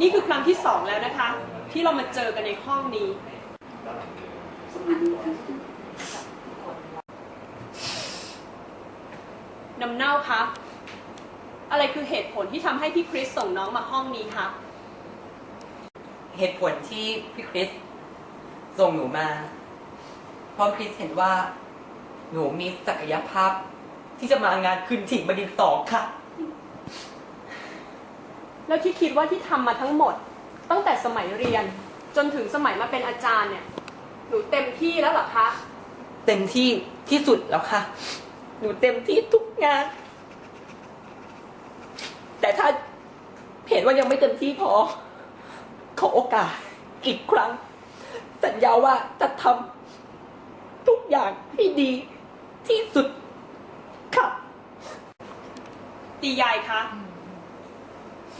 นี่คือครั้งที่สองแล้วนะคะ ที่เรามาเจอกันในห้องนี้ น้ำเน่าคะ อะไรคือเหตุผลที่ทำให้พี่คริสส่งน้องมาห้องนี้คะ เหตุผลที่พี่คริสส่งหนูมา เพราะคริสเห็นว่า หนูมีศักยภาพ ที่จะมางานคืนถิ่งบดินทร์สองค่ะ แล้วที่คิดว่าที่ทำมาทั้งหมด ตั้งแต่สมัยเรียน จนถึงสมัยมาเป็นอาจารย์เนี่ยหนูเต็มที่แล้วเหรอคะ เต็มที่ที่สุดแล้วค่ะ หนูเต็มที่ทุกงาน แต่ถ้าเห็นว่ายังไม่เต็มที่พอ ขอโอกาสอีกครั้ง สัญญาว่าจะทำทุกอย่างให้ดีที่สุดค่ะตียายคะ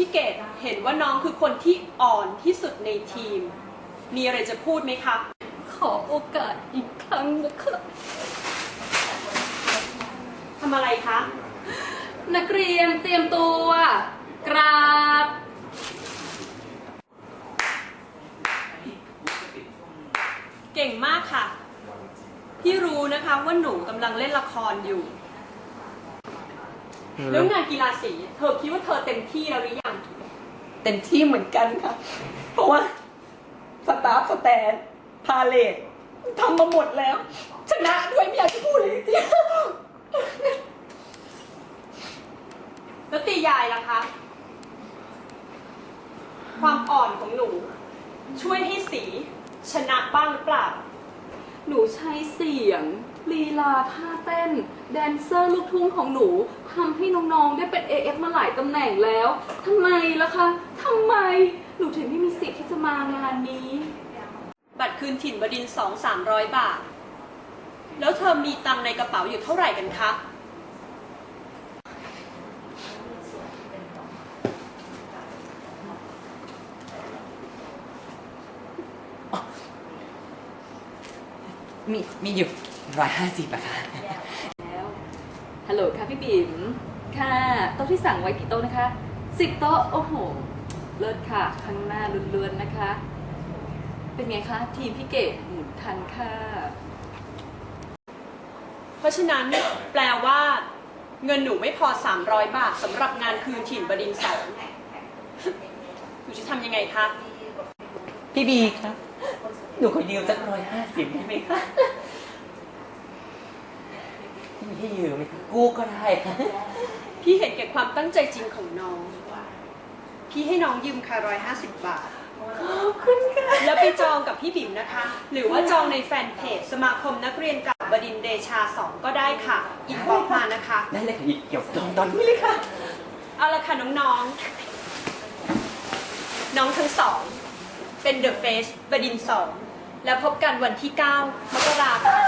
พี่เกดเห็นว่าน้องคือคนที่อ่อนที่สุดในทีม มีอะไรจะพูดไหมคะ ขอโอกาสอีกครั้งนะคะทำอะไรคะ นักเรียนเตรียมตัว กราบ เก่งมากค่ะ พี่รู้นะคะว่าหนูกำลังเล่นละครอยู่ แล้วงานกีฬาสี เธอคิดว่าเธอเต็มที่แล้วหรือยัง เต็มที่เหมือนกันค่ะ เพราะว่าสตาฟสแตนพาเลททำมาหมดแล้ว ชนะด้วยไม่อยากจะพูดเลยจริงแล้วตียายล่ะคะ ความอ่อนของหนู ช่วยให้สีชนะบ้างหรือเปล่า หนูใช้เสียงลีลาท่าเต้น แดนเซอร์ลูกทุ่งของหนูทำให้น้องๆได้เป็น AF มาหลายตำแหน่งแล้วทำไมล่ะคะทำไมหนูถึงไม่มีสิทธิ์ที่จะมางานนี้ บัตรคืนถิ่นบดินสองสามร้อยบาท แล้วเธอมีตังค์ในกระเป๋าอยู่เท่าไหร่กันคะ มีมีอยู่ร้อยห้าสิบอะค่ะแล้ว ฮัลโหลค่ะพี่บิ๋มค่ะโต๊ะที่สั่งไว้กี่โต๊ะนะคะสิบโต๊ะโอ้โห เลิศค่ะข้างหน้าล้วนๆนะคะ เป็นไงคะ ทีมพี่เกดหมุนทันค่ะ เพราะฉะนั้นแปลว่า เงินหนูไม่พอ 300 บาทสำหรับงานคืนถิ่นบดินสองหนูจะทำยังไงคะ พี่บีครับ หนูขอยืมสักร้อยห้าสิบได้ไหมคะ ไม่ให้ยืมไหมคะกู้ก็ได้ค่ะพี่เห็นแก่ความตั้งใจจริงของน้อง พี่ให้น้องยืมค่ะร้อยห้าสิบบาท ขอบคุณค่ะ แล้วไปจองกับพี่บิ่มนะคะ หรือว่าจองในแฟนเพจสมาคมนักเรียนกับบดินทร์เดชาสองก็ได้ค่ะอินบ็อกซ์มานะคะ ได้เลยค่ะเกี่ยวตอนตอนนี้เลยค่ะ เอาละค่ะน้องๆ น้องทั้งสอง เป็นเดอะเฟสบดินทร์สอง แล้วพบกันวันที่ 9 มกราคม